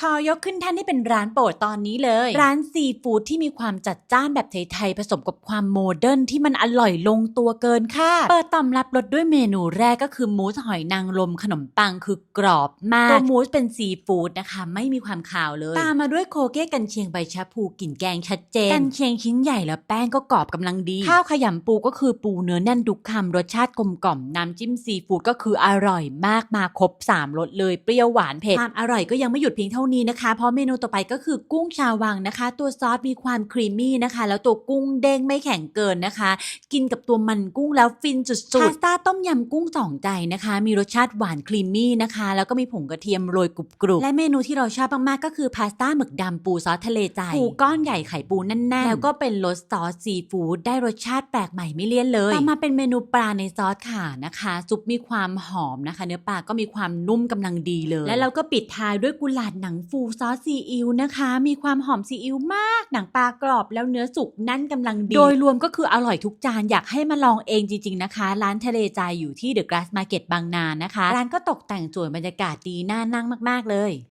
ขอยกขึ้นแท่านให้เป็นร้านโปรดตอนนี้เลย ร้านซีฟู้ดที่มีความจัดจ้านแบบไทยๆผสมกับความโมเดิร์นที่มันอร่อยลงตัวเกินค่ะเปิดตำรับรสด้วยเมนูแรกก็คือมูสหอยนางรมขนมปังคือกรอบมากตัวมูสเป็นซีฟู้ดนะคะไม่มีความคาวเลยตามมาด้วยโคเก้กันเชียงใบชะพูกลิ่นแกงชัดเจนกันเชียงชิ้นใหญ่แล้วแป้งก็กรอบกำลังดี ข้าวขยำปูก็คือปูเนื้อแน่นทุกคำรสชาติกลมกล่อมน้ำจิ้มซีฟู้ดก็คืออร่อยมากมาครบสามรสเลยเปรี้ยวหวานเผ็ดความอร่อยก็ยังไม่หยุดเพียงเท่านี้นะคะ เพราะเมนูต่อไปก็คือกุ้งชาววังนะคะ ตัวซอสมีความครีมมี่นะคะ แล้วตัวกุ้งเด้งไม่แข็งเกินนะคะ กินกับตัวมันกุ้งแล้วฟินสุดๆพาสต้าต้มยำกุ้งสองใจนะคะ มีรสชาติหวานครีมมี่นะคะ แล้วก็มีผงกระเทียมโรยกรุบๆและเมนูที่เราชอบมากๆก็คือพาสต้าหมึกดำปูซอสทะเลใจปูก้อนใหญ่ไข่ปูแน่นๆแล้วก็เป็นรสซอสซีฟู้ดได้รสชาติแปลกใหม่ไม่เลี่ยนเลยต่อมาเป็นเมนูปลาในซอสค่ะนะคะซุปมีความหอมนะคะ เนื้อปลาก็มีความนุ่มกำลังดีเลย และเราก็ปิดท้ายด้วยกุหลาบหนังฟูซอสซีอิ๊วนะคะ มีความหอมซีอิ๊วมาก หนังปลากรอบแล้วเนื้อสุกนั่นกำลังดี โดยรวมก็คืออร่อยทุกจาน อยากให้มาลองเองจริง ๆนะคะ ร้านทะเลใจอยู่ที่เดอะกราสมาร์เก็ตบางนานะคะ ร้านก็ตกแต่งสวยบรรยากาศดีน่านั่งมาก ๆ เลย